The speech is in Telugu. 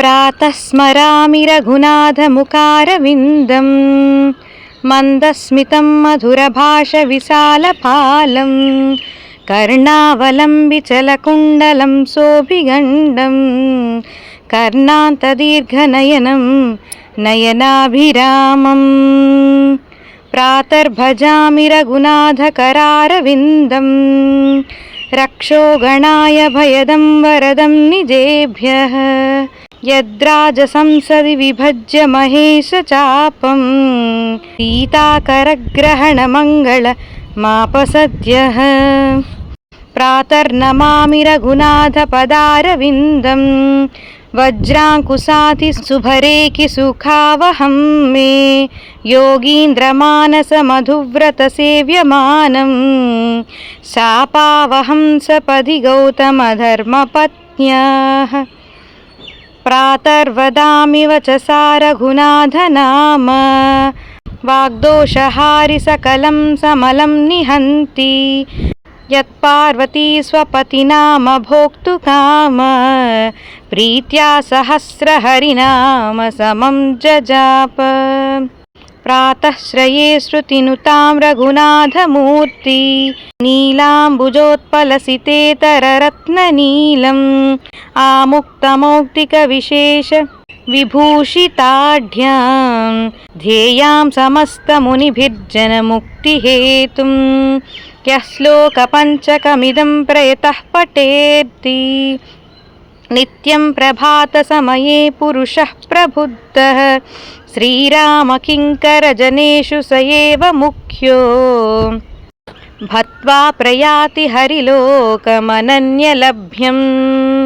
प्रातः स्मरामि रघुनाथमुकारविन्दं मन्दस्मितं मधुरभाषविशालपालं कर्णावलम्बिचलकुण्डलं सोऽभिगण्डं कर्णान्तदीर्घनयनं नयनाभिरामम् प्रातर्भजामि रघुनाथकरारविन्दं रक्षो गणाय भयदं वरदं निजेभ्यः యద్రాజసంసది విభజ్య మహేశచాపం సీతాకరగ్రహణమంగళ మాపసద్య. ప్రాతర్నమామి రఘునాథపదారవిందం వజ్రాంకుశాతి శుభరేకి సుఖావహం మే యోగీంద్రమానసమధువ్రత సేవ్యమానం శాపావహం సపది గౌతమధర్మపత్న్యా. प्रातर्वदामि वचसा रघुनाथनाम वाग्दोषहारि सकलं समलं निहन्ति यत्पार्वती स्वपतिनाम भोक्तुकाम प्रीत्या सहस्रहरिनाम समं जजाप प्रातः श्रये श्रुतिनुतां रघुनाथमूर्ति नीलाम्बुजोत्पलसितेतररत्ननीलम् आमुक्तमौक्तिकविशेष विभूषिताढ्यां ध्येयां समस्तमुनिभिर्जनमुक्तिहेतुं। यः श्लोकपञ्चकमिदं प्रयतः पठेत्ति नित्यं प्रभातसमये पुरुषः प्रबुद्धः। श्रीरामकिङ्करजनेषु स एव मुख्यो। भत्वा प्रयाति हरिलोकमनन्यलभ्यम्।